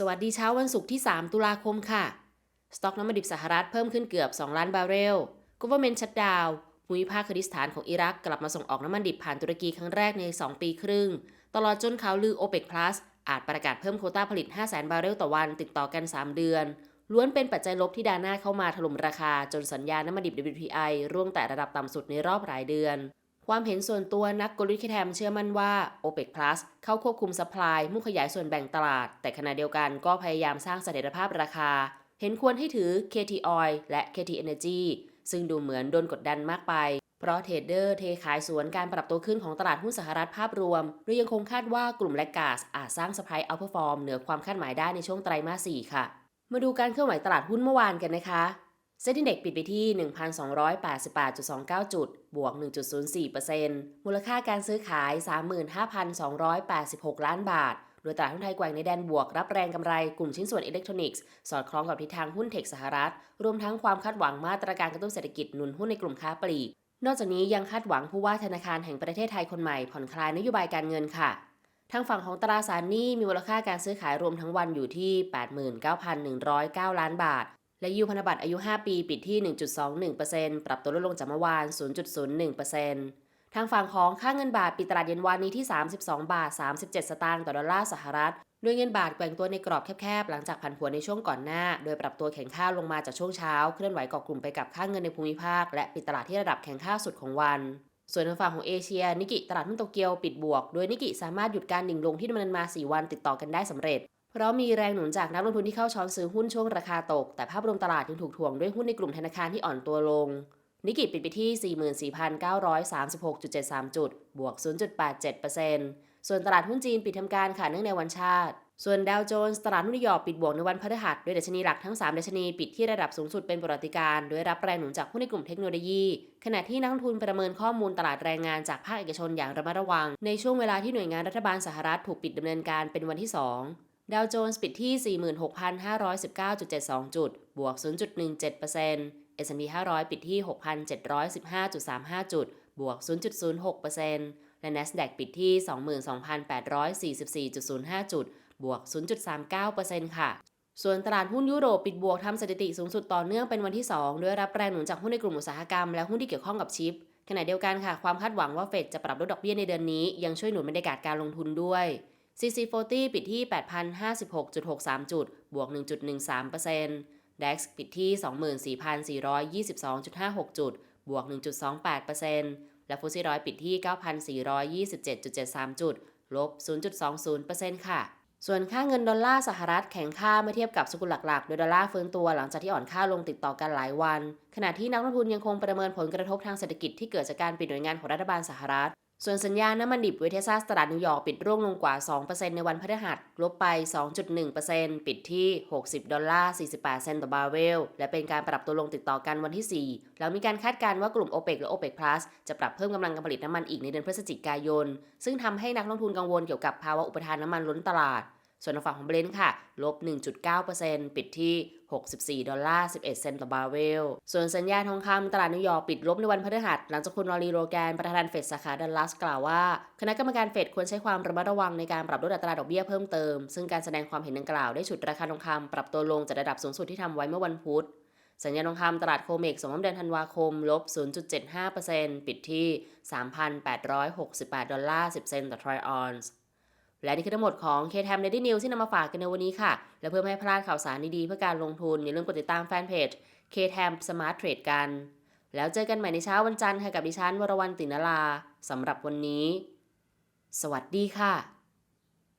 สวัสดีเช้าวันศุกร์ที่ 3 ตุลาคมค่ะ สต็อกน้ำมันดิบสหรัฐเพิ่มขึ้นเกือบ 2 ล้านบาร์เรล Government Shutdown ภูมิภาคครดิสถานของอิรักกลับมาส่งออกน้ำมันดิบผ่านตุรกีครั้งแรกใน 2 ปีครึ่ง ตลอดจนข่าวลือ OPEC Plus อาจประกาศเพิ่มโควต้าผลิต 500,000 บาร์เรลต่อวันติดต่อกัน 3 เดือน ล้วนเป็นปัจจัยลบที่ดาน้าเข้ามาถล่มราคาจนสัญญาน้ำมันดิบ WTI ร่วงแต่ระดับต่ำสุดในรอบหลายเดือน ความเห็นส่วนตัวนักกลยุทธ์แคมเชื่อมั่นว่า OPEC Plus เข้าควบคุมสป라이มุ่งขยายส่วนแบ่งตลาด แต่ขณะเดียวกันก็พยายามสร้างเสถียรภาพราคา เห็นควรให้ถือ KT Oil และ KT Energy ซึ่งดูเหมือนโดนกดดันมากไป เพราะเทรดเดอร์เทขายสวนการปรับตัวขึ้นของตลาดหุ้นสหรัฐภาพรวมโดยยังคงคาดว่ากลุ่มแลกกาสอาจสร้างสปายอัลเพอร์ฟอร์มเหนือความคาดหมายได้ในช่วงไตรมาส 4 ค่ะ มาดูการเคลื่อนไหวตลาดหุ้นเมื่อวานกันนะคะ เซ็นดิเด็กปิดไปที่ 1,288.29 จุด บวก 1.04%มูลค่าการซื้อขาย 35,286 ล้านบาท โดยตลาดหุ้นไทยแกว่งในแดนบวก รับแรงกำไรกลุ่มชิ้นส่วนอิเล็กทรอนิกส์ สอดคล้องกับทิศทางหุ้นเทคสหรัฐ รวมทั้งความคาดหวังมาตรการกระตุ้นเศรษฐกิจหนุนหุ้นในกลุ่มค้าปลีก นอกจากนี้ยังคาดหวังผู้ว่าธนาคารแห่งประเทศไทยคนใหม่ผ่อนคลายนโยบายการเงินค่ะทางฝั่งของตราสารหนี้มีมูลค่าการซื้อขายรวมทั้งวันอยู่ที่ 89,109 ล้านบาท และยูพันธบัตรอายุ 5 ปีปิดที่ 1.21%ปรับตัวลดลงจากเมื่อวาน 0.01%ทางฝั่งของค่าเงินบาทปิดตลาดเย็นวานนี้ที่ 32 บาท 37 สตางค์ต่อดอลลาร์สหรัฐโดยเงินบาทแกว่งตัวในกรอบแคบๆ หลังจากผันผวนในช่วงก่อนหน้า โดยปรับตัวแข็งค่าลงมาจากช่วงเช้า เคลื่อนไหวกาะกลุ่มไปกับค่าเงินในภูมิภาค และปิดตลาดที่ระดับแข็งค่าสุดของวัน ส่วนทางฝั่งของเอเชีย นิกิตลาดหุ้นโตเกียวปิดบวก โดยนิกิสามารถหยุดการดิ่งลงที่ดำเนินมา 4 วันติดต่อกันได้สำเร็จ เพราะมีแรงหนุนจากนักลงทุนที่เข้าช้อนซื้อหุ้นช่วงราคาตก แต่ภาพรวมตลาดยังถูกถ่วงด้วยหุ้นในกลุ่มธนาคารที่อ่อนตัวลง นิกิปิดไปที่ 44,936.73 จุด บวก 0.87%ส่วนตลาดหุ้นจีนปิดทำการค่ะเนื่องในวันชาติ ส่วนดาวโจนส์ตลาดหุ้นนิวยอร์กปิดบวกในวันพฤหัสโดยดัชนีหลักทั้ง 3 ดัชนีปิดที่ระดับสูงสุดเป็นประวัติการโดยรับแรงหนุนจากหุ้นในกลุ่มเทคโนโลยี ขณะที่นักลงทุนประเมินข้อมูลตลาดแรงงานจากภาคเอกชนอย่างระมัดระวัง ในช่วงเวลาที่หน่วยงานรัฐบาลสหรัฐถูกปิดดำเนินการเป็นวันที่ 2 ดาวโจนส์ปิดที่ 46,519.72 จุด บวก 0.17% S&P 500 ปิดที่ 6,715.35 จุด บวก 0.06%และ NASDAQ ปิดที่ 22,844.05 จุด บวก 0.39%ค่ะ ส่วนตลาดหุ้นยุโรปปิดบวกทำสถิติสูงสุดต่อเนื่องเป็นวันที่ 2 ด้วยรับแรงหนุนจากหุ้นในกลุ่มอุตสาหกรรมและหุ้นที่เกี่ยวข้องกับชิป ขณะเดียวกันค่ะ ความคาดหวังว่าเฟดจะปรับลดดอกเบี้ยในเดือนนี้ยังช่วยหนุนบรรยากาศการลงทุนด้วย CC40 ปิดที่ 8,056.63 จุด บวก 1.13% DAX ปิดที่ 24,422.56 จุด บวก 1.28%และฟุตซี่ร้อยปิดที่ 9,427.73 จุด ลบ 0.20%ค่ะส่วนค่าเงินดอลลาร์สหรัฐแข็งค่าเมื่อเทียบกับสกุลหลักๆ โดยดอลลาร์ฟื้นตัวหลังจากที่อ่อนค่าลงติดต่อกันหลายวัน ขณะที่นักลงทุนยังคงประเมินผลกระทบทางเศรษฐกิจที่เกิดจากการปิดหน่วยงานของรัฐบาลสหรัฐ ส่วนสัญญาณน้ำมันดิบเวเทซัสตลาดนิวยอร์กปิดร่วงลงกว่า 2%ในวันพฤหัสลบไป 2.1%ปิดที่ 60 ดอลลาร์ 48 เซนต์ต่อบาร์เรล และเป็นการปรับตัวลงติดต่อกันวันที่ 4 หลังมีการคาดการณ์ว่ากลุ่ม OPEC และ OPEC Plus จะปรับเพิ่มกำลังการผลิตน้ำมันอีกในเดือนพฤศจิกายน ซึ่งทำให้นักลงทุนกังวลเกี่ยวกับภาวะอุปทานน้ำมันล้นตลาด ส่วนทางฝั่งของเบรนท์ค่ะ ลบ 1.9%ปิดที่ 64 ดอลลาร์ 11 เซนต์ต่อบาร์เรล ส่วนสัญญาทองคำตลาดนิวยอร์กปิดลบในวันพฤหัส หลังจากคุณลอรีโรแกน ประธานเฟดสาขาดัลลัสกล่าวว่า คณะกรรมการเฟดควรใช้ความระมัดระวังในการปรับลดอัตราดอกเบี้ยเพิ่มเติม ซึ่งการแสดงความเห็นดังกล่าวได้ฉุดราคาทองคำปรับตัวลงจากระดับสูงสุดที่ทำไว้เมื่อวันพุธสัญญาทองคำตลาดโคเมกสมมติเดือนธันวาคม ลบ 0.75%ปิดที่ 3,868 ดอลลาร์ 10 เซนต์ต่อทรอยออนซ์ และนี่คือทั้งหมดของ K-Time Daily News ที่นำมาฝากกันในวันนี้ค่ะ และเพื่อไม่ให้พลาดข่าวสารดีๆเพื่อการลงทุนอย่าลืมกดติดตามแฟนเพจ K-Time Smart Trade กัน แล้วเจอกันใหม่ในเช้าวันจันทร์ค่ะกับดิฉันวรวรรณตินลาสำหรับวันนี้ สวัสดีค่ะ